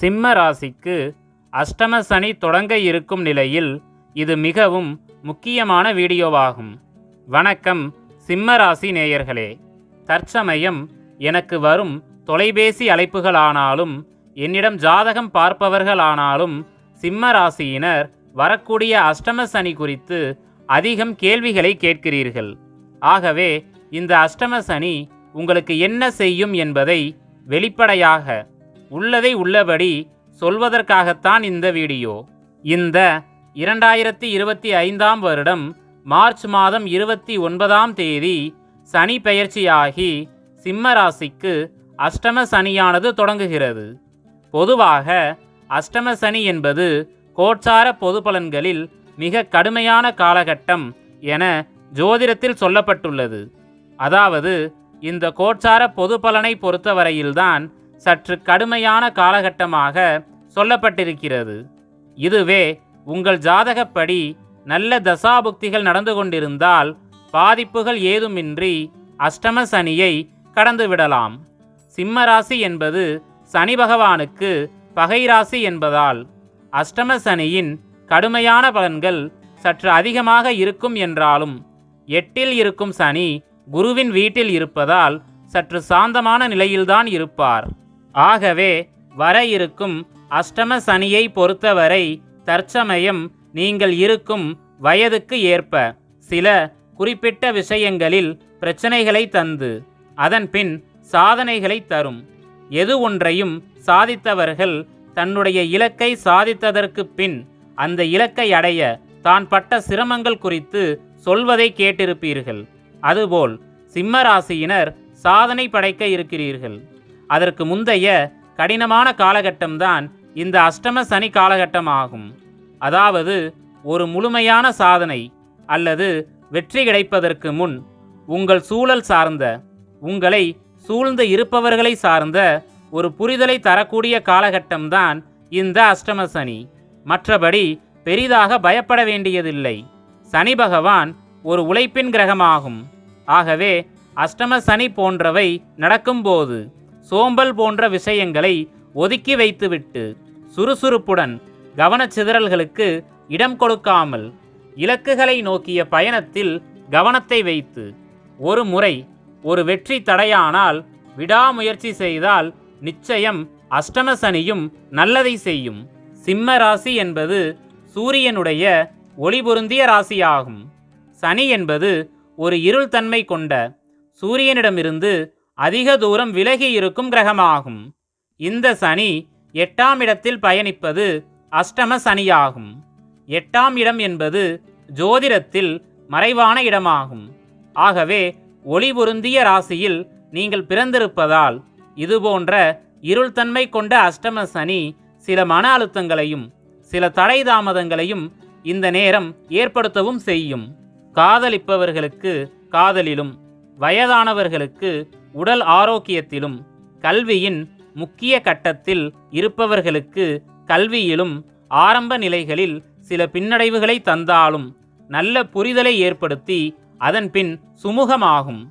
சிம்ம ராசிக்கு அஷ்டம சனி தொடங்க இருக்கும் நிலையில் இது மிகவும் முக்கியமான வீடியோவாகும். வணக்கம் சிம்ம ராசி நேயர்களே. தற்சமயம் எனக்கு வரும் தொலைபேசி அழைப்புகளானாலும் என்னிடம் ஜாதகம் பார்ப்பவர்களானாலும் சிம்ம ராசியினர் வரக்கூடிய அஷ்டம சனி குறித்து அதிகம் கேள்விகளை கேட்கிறீர்கள். ஆகவே இந்த அஷ்டம சனி உங்களுக்கு என்ன செய்யும் என்பதை வெளிப்படையாக உள்ளதை உள்ளபடி சொல்வதற்காகத்தான் இந்த வீடியோ. இந்த இரண்டாயிரத்தி இருபத்தி ஐந்தாம் வருடம் மார்ச் மாதம் இருபத்தி ஒன்பதாம் தேதி சனி பெயர்ச்சியாகி சிம்ம ராசிக்கு அஷ்டம சனியானது தொடங்குகிறது. பொதுவாக அஷ்டம சனி என்பது கோட்சார பொது பலன்களில் மிக கடுமையான காலகட்டம் என ஜோதிடத்தில் சொல்லப்பட்டுள்ளது. அதாவது இந்த கோட்சார பொது பலனை பொறுத்தவரையில்தான் சற்று கடுமையான காலகட்டமாக சொல்லப்பட்டிருக்கிறது. இதுவே உங்கள் ஜாதகப்படி நல்ல தசாபுக்திகள் நடந்து கொண்டிருந்தால் பாதிப்புகள் ஏதுமின்றி அஷ்டம சனியை கடந்துவிடலாம். சிம்மராசி என்பது சனி பகவானுக்கு பகை ராசி என்பதால் அஷ்டம சனியின் கடுமையான பலன்கள் சற்று அதிகமாக இருக்கும் என்றாலும் எட்டில் இருக்கும் சனி குருவின் வீட்டில் இருப்பதால் சற்று சாந்தமான நிலையில்தான் இருப்பார். ஆகவே வர இருக்கும் அஷ்டம சனியை பொறுத்தவரை தற்சமயம் நீங்கள் இருக்கும் வயதுக்கு ஏற்ப சில குறிப்பிட்ட விஷயங்களில் பிரச்சனைகளை தந்து அதன்பின் சாதனைகளை தரும். எது ஒன்றையும் சாதித்தவர்கள் தன்னுடைய இலக்கை சாதித்ததற்கு பின் அந்த இலக்கை அடைய தான் பட்ட சிரமங்கள் குறித்து சொல்வதை கேட்டிருப்பீர்கள். அதுபோல் சிம்மராசியினர் சாதனை படைக்க இருக்கிறீர்கள். அதற்கு முந்தைய கடினமான காலகட்டம்தான் இந்த அஷ்டம சனி காலகட்டம் ஆகும் அதாவது ஒரு முழுமையான சாதனை அல்லது வெற்றி கிடைப்பதற்கு முன் உங்கள் சூழல் சார்ந்த உங்களை சூழ்ந்து இருப்பவர்களை சார்ந்த ஒரு புரிதலை தரக்கூடிய காலகட்டம்தான் இந்த அஷ்டம சனி. மற்றபடி பெரிதாக பயப்பட வேண்டியதில்லை. சனி பகவான் ஒரு உழைப்பின் கிரகமாகும். ஆகவே அஷ்டம சனி போன்றவை நடக்கும்போது சோம்பல் போன்ற விஷயங்களை ஒதுக்கி வைத்துவிட்டு சுறுசுறுப்புடன் கவனச்சிதறல்களுக்கு இடம் கொடுக்காமல் இலக்குகளை நோக்கிய பயணத்தில் கவனத்தை வைத்து ஒரு முறை ஒரு வெற்றி தடையானால் விடாமுயற்சி செய்தால் நிச்சயம் அஷ்டம சனியும் நல்லதை செய்யும். சிம்ம ராசி என்பது சூரியனுடைய ஒளிபொருந்திய ராசியாகும். சனி என்பது ஒரு இருள் தன்மை கொண்ட சூரியனிடமிருந்து அதிக தூரம் விலகி இருக்கும் கிரகமாகும். இந்த சனி எட்டாம் இடத்தில் பயணிப்பது அஷ்டம சனியாகும். எட்டாம் இடம் என்பது ஜோதிடத்தில் மறைவான இடமாகும். ஆகவே ஒளி பொருந்திய ராசியில் நீங்கள் பிறந்திருப்பதால் இதுபோன்ற இருள்தன்மை கொண்ட அஷ்டம சனி சில மன அழுத்தங்களையும் சில தடை தாமதங்களையும் இந்த நேரம் ஏற்படுத்தவும் செய்யும். காதலிப்பவர்களுக்கு காதலிலும் வயதானவர்களுக்கு உடல் ஆரோக்கியத்திலும் கல்வியின் முக்கிய கட்டத்தில் இருப்பவர்களுக்கு கல்வியிலும் ஆரம்ப நிலைகளில் சில பின்னடைவுகளை தந்தாலும் நல்ல புரிதலை ஏற்படுத்தி அதன் பின் சுமூகமாகும்.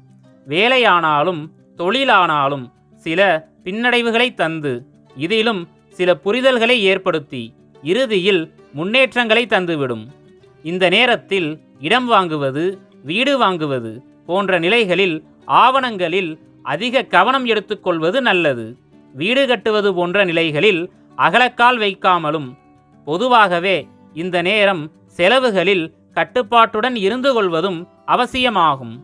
வேலையானாலும் தொழிலானாலும் சில பின்னடைவுகளை தந்து இதிலும் சில புரிதல்களை ஏற்படுத்தி இறுதியில் முன்னேற்றங்களை தந்துவிடும். இந்த நேரத்தில் இடம் வாங்குவது வீடு வாங்குவது போன்ற நிலைகளில் ஆவணங்களில் அதிக கவனம் எடுத்துக்கொள்வது நல்லது. வீடு கட்டுவது போன்ற நிலைகளில் அகலக்கால் வைக்காமலும் பொதுவாகவே இந்த நேரம் செலவுகளில் கட்டுப்பாட்டுடன் இருந்து கொள்வதும் அவசியமாகும்.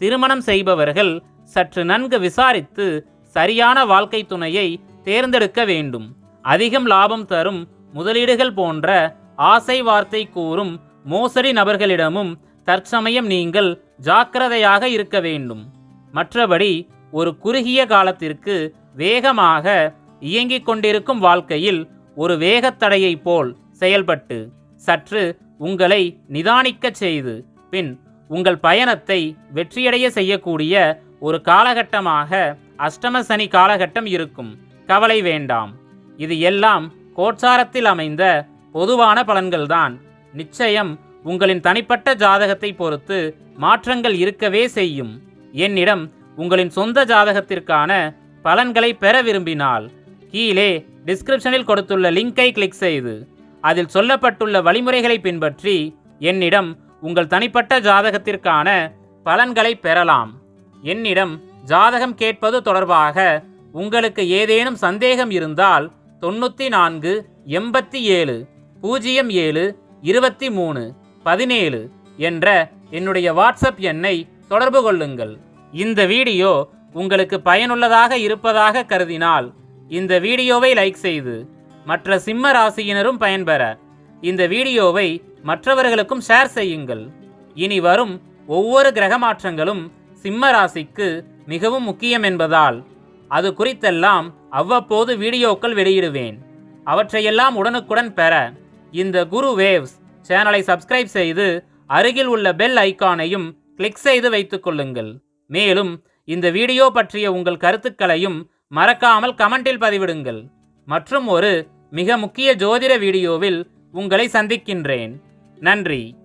திருமணம் செய்பவர்கள் சற்று நன்கு விசாரித்து சரியான வாழ்க்கை துணையை தேர்ந்தெடுக்க வேண்டும். அதிகம் லாபம் தரும் முதலீடுகள் போன்ற ஆசை வார்த்தை கூறும் மோசடி நபர்களிடமும் தற்சமயம் நீங்கள் ஜாக்கிரதையாக இருக்க வேண்டும். மற்றபடி ஒரு குறுகிய காலத்திற்கு வேகமாக இயங்கிக் கொண்டிருக்கும் வாழ்க்கையில் ஒரு வேகத்தடையைப் போல் செயல்பட்டு சற்று உங்களை நிதானிக்கச் செய்து பின் உங்கள் பயணத்தை வெற்றியடைய செய்யக்கூடிய ஒரு காலகட்டமாக அஷ்டம சனி காலகட்டம் இருக்கும். கவலை வேண்டாம். இது எல்லாம் கோட்சாரத்தில் அமைந்த பொதுவான பலன்கள்தான். நிச்சயம் உங்களின் தனிப்பட்ட ஜாதகத்தை பொறுத்து மாற்றங்கள் இருக்கவே செய்யும். என்னிடம் உங்களின் சொந்த ஜாதகத்திற்கான பலன்களை பெற விரும்பினால் கீழே டிஸ்கிரிப்ஷனில் கொடுத்துள்ள லிங்கை கிளிக் செய்து அதில் சொல்லப்பட்டுள்ள வழிமுறைகளை பின்பற்றி என்னிடம் உங்கள் தனிப்பட்ட ஜாதகத்திற்கான பலன்களை பெறலாம். என்னிடம் ஜாதகம் கேட்பது தொடர்பாக உங்களுக்கு ஏதேனும் சந்தேகம் இருந்தால் தொண்ணூற்றி நான்கு எண்பத்தி ஏழு பூஜ்ஜியம் ஏழு இருபத்தி மூணு பதினேழு என்ற என்னுடைய வாட்ஸ்அப் எண்ணை தொடர்பு கொள்ளுங்கள். இந்த வீடியோ உங்களுக்கு பயனுள்ளதாக இருப்பதாக கருதினால் இந்த வீடியோவை லைக் செய்து மற்ற சிம்ம ராசியினரும் பயன்பெற இந்த வீடியோவை மற்றவர்களுக்கும் ஷேர் செய்யுங்கள். இனி வரும் ஒவ்வொரு கிரக மாற்றங்களும் சிம்ம ராசிக்கு மிகவும் முக்கியம் என்பதால் அது குறித்தெல்லாம் அவ்வப்போது வீடியோக்கள் வெளியிடுவேன். அவற்றையெல்லாம் உடனுக்குடன் பெற இந்த குரு வேவ்ஸ் சேனலை சப்ஸ்கிரைப் செய்து அருகில் உள்ள பெல் ஐகானையும் கிளிக் செய்து வைத்துக் கொள்ளுங்கள். மேலும் இந்த வீடியோ பற்றிய உங்கள் கருத்துக்களையும் மறக்காமல் கமெண்டில் பதிவிடுங்கள். மற்றும் ஒரு மிக முக்கிய ஜோதிட வீடியோவில் உங்களை சந்திக்கின்றேன். நன்றி.